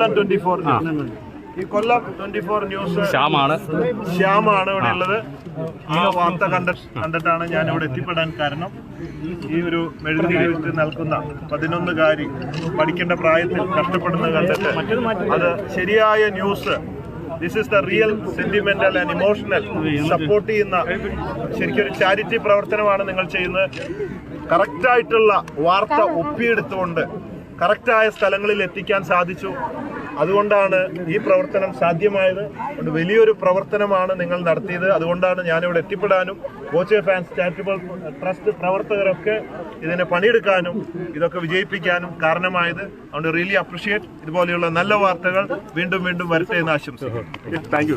കൊല്ലം twenty four ഈ Kollam twenty four news ശ്യാമാണ്. ശ്യാമാണ് ഇവിടെ ഉള്ളത്. ആ. വാർത്ത കണ്ട കണ്ടിട്ടാണ് ഞാൻ ഇവിടെ എത്തിപ്പെടാൻ കാരണം ഈ ഒരു മെഴുകുതിരി വെച്ച് നൽകുന്ന പതിനൊന്നുകാരി പഠിക്കേണ്ട പ്രായത്തിൽ കഷ്ടപ്പെടുന്നത് കണ്ടിട്ട് അത് ശരിയായ news this is the real sentimental and emotional support ചെയ്യുന്ന ശരിക്കും ഒരു ചാരിറ്റി പ്രവർത്തനമാണ് നിങ്ങൾ ചെയ്യുന്നത്. കറക്റ്റായിട്ടുള്ള വാർത്ത ഒപ്പിയെടുത്തുകൊണ്ട് കറക്റ്റായ സ്ഥലങ്ങളിൽ എത്തിക്കാൻ സാധിച്ചു. അതുകൊണ്ടാണ് ഈ പ്രവർത്തനം സാധ്യമായത്. വലിയൊരു പ്രവർത്തനമാണ് നിങ്ങൾ നടത്തിയത്. അതുകൊണ്ടാണ് ഞാനിവിടെ എത്തിപ്പെടാനും ബോച്ചെ ഫാൻസ് ചാരിറ്റബിൾ ട്രസ്റ്റ് പ്രവർത്തകരൊക്കെ ഇതിനെ പണിയെടുക്കാനും ഇതൊക്കെ വിജയിപ്പിക്കാനും കാരണമായത്. അതുകൊണ്ട് റിയലി അപ്രിഷിയേറ്റ് ഇതുപോലെയുള്ള നല്ല വാർത്തകൾ വീണ്ടും വീണ്ടും വരട്ടെ എന്ന് ആശംസിക്കുന്നു. താങ്ക് യു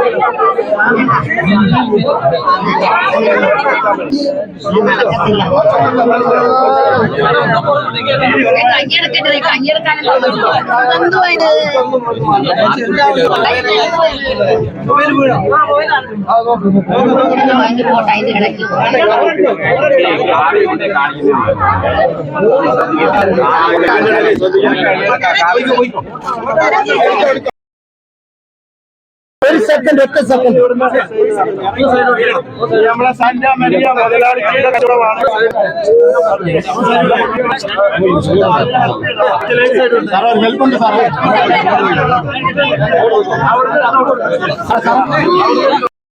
പോട്ടെ അതിന്റെ ഇടയ്ക്ക് ഒരു സെക്കൻഡ് ഒറ്റ സെക്കൻഡ് നമ്മളെ സാന്റ മരിയ മുതലാളിയുടെ കച്ചവടമാണ്. സാറേ ഹെൽപ്പ് ഉണ്ട് സാറേ.